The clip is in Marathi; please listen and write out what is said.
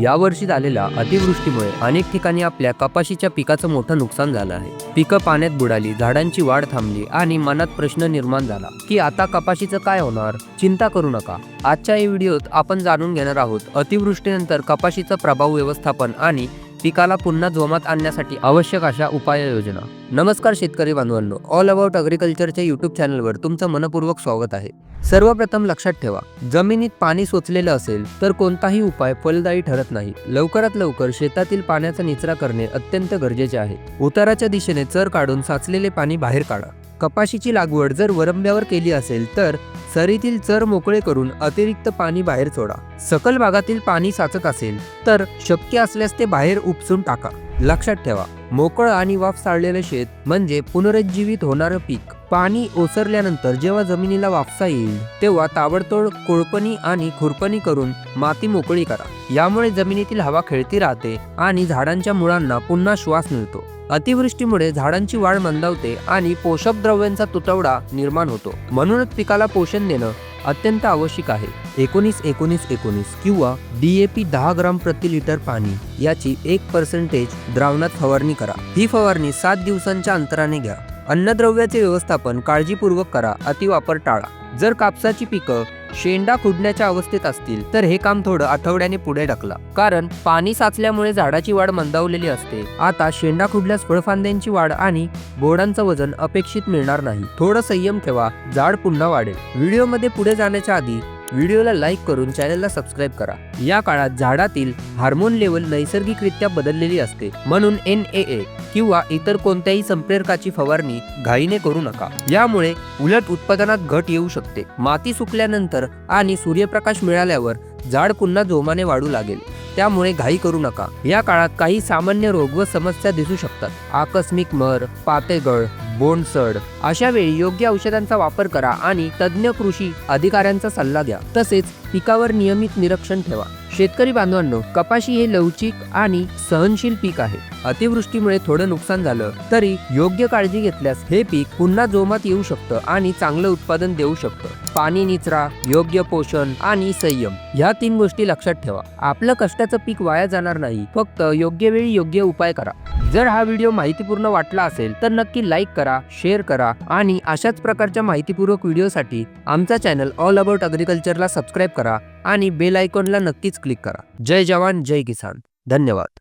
यावर्षी झालेल्या अतिवृष्टीमुळे अनेक ठिकाणी आपल्या कपाशीच्या पिकाचं मोठं नुकसान झालं आहे. पिकं पाण्यात बुडाली झाडांची वाढ थांबली आणि मनात प्रश्न निर्माण झाला की आता कपाशीचं काय होणार? चिंता करू नका. आजच्या या व्हिडिओत आपण जाणून घेणार आहोत अतिवृष्टीनंतर कपाशीचं प्रभाव व्यवस्थापन आणि पिकाला पुन्हा जोमात आणण्यासाठी आवश्यक अशा उपाययोजना. नमस्कार शेतकरी बांधवांनो ऑल अबाउट अग्रिकल्चरच्या युट्यूब चॅनलवर तुमचं मनपूर्वक स्वागत आहे. सर्वप्रथम लक्षात ठेवा जमिनीत पाणी सोचलेलं असेल तर कोणताही उपाय फलदायी ठरत नाही. लवकरात लवकर शेतातील पाण्याचा निचरा करणे अत्यंत गरजेचे आहे. उताराच्या दिशेने चर काढून साचलेले पाणी बाहेर काढा. कपाशीची लागवड जर वरंब्यावर केली असेल तर सरीतील चर मोकळे करून अतिरिक्त पाणी बाहेर सोडा. सकल भागातील पाणी साचत असेल तर शक्य असल्यास ते बाहेर उपसून टाका. लक्षात ठेवा मोकळं आणि वाफ साळलेलं शेत म्हणजे पुनरुज्जीवित होणारं पीक. पाणी ओसरल्यानंतर जेव्हा जमिनीला वाफसा येईल तेव्हा ताबडतोड कोळपणी आणि खुरपणी करून माती मोकळी करा. यामुळे जमिनीतील हवा खेळती राहते आणि झाडांच्या मुळांना पुन्हा श्वास मिळतो. अतिवृष्टीमुळे झाडांची वाढ मंदावते आणि पोषक द्रव्यांचा तुटवडा निर्माण होतो. म्हणूनच पिकाला पोषण देणं अत्यंत आवश्यक आहे. एकोणीस एकोणीस एकोणीस किंवा डीएपी दहा ग्राम प्रति लिटर पाणी याची एक पर्सेंटेज द्रावणात फवारणी करा. ही फवारणी सात दिवसांच्या अंतराने घ्या. अन्नद्रव्याचे व्यवस्थापन काळजीपूर्वक करा अतिवापर टाळा. जर कापसाची पिकं शेंडा खुडण्याच्या अवस्थेत असतील तर हे काम थोडं आठवड्याने पुढे ढकला. कारण पाणी साचल्यामुळे झाडाची वाढ मंदावलेली असते. आता शेंडा खुडल्यास फळफांद्यांची वाढ आणि बोर्डांचं वजन अपेक्षित मिळणार नाही. थोडं संयम ठेवा झाड पुन्हा वाढेल. व्हिडिओमध्ये पुढे जाण्याच्या आधी व्हिडिओला लाईक करून चॅनलला सबस्क्राईब करा. या काळात झाडातील हार्मोन लेवल नैसर्गिकरित्या बदललेली असते. म्हणून एन ए ए किंवा इतर कोणत्याही संप्रेरकाची फवारणी घाईने करू नका. यामुळे उलट उत्पादनात घट येऊ शकते. माती सुकल्यानंतर आणि सूर्यप्रकाश मिळाल्यावर झाड पुन्हा जोमाने वाढू लागेल. त्यामुळे घाई करू नका. या काळात काही सामान्य रोग व समस्या दिसू शकतात. आकस्मिक मर पातेगळ बोंडसड अशा वेळी योग्य औषधांचा वापर करा आणि तज्ज्ञ कृषी अधिकाऱ्यांचा सल्ला घ्या. तसेच पिकावर नियमित निरीक्षण ठेवा. शेतकरी बांधवांनो कपाशी हे लवचिक आणि सहनशील पीक आहे. अतिवृष्टीमुळे थोडं नुकसान झालं तरी योग्य काळजी घेतल्यास हे पीक पुन्हा जोमात येऊ शकतं आणि चांगलं उत्पादन देऊ शकतं. पाणी निचरा योग्य पोषण आणि संयम ह्या तीन गोष्टी लक्षात ठेवा. आपलं कष्टाचं पीक वाया जाणार नाही. फक्त योग्य वेळी योग्य उपाय करा. जर हा व्हिडिओ माहितीपूर्ण वाटला असेल तर नक्की लाईक करा शेअर करा आणि अशाच प्रकारच्या माहितीपूर्वक व्हिडिओसाठी आमचा चॅनल ऑल अबाउट अग्रिकल्चरला सबस्क्राईब करा आणि बेल आयकॉनला नक्कीच क्लिक करा. जय जवान जय किसान. धन्यवाद.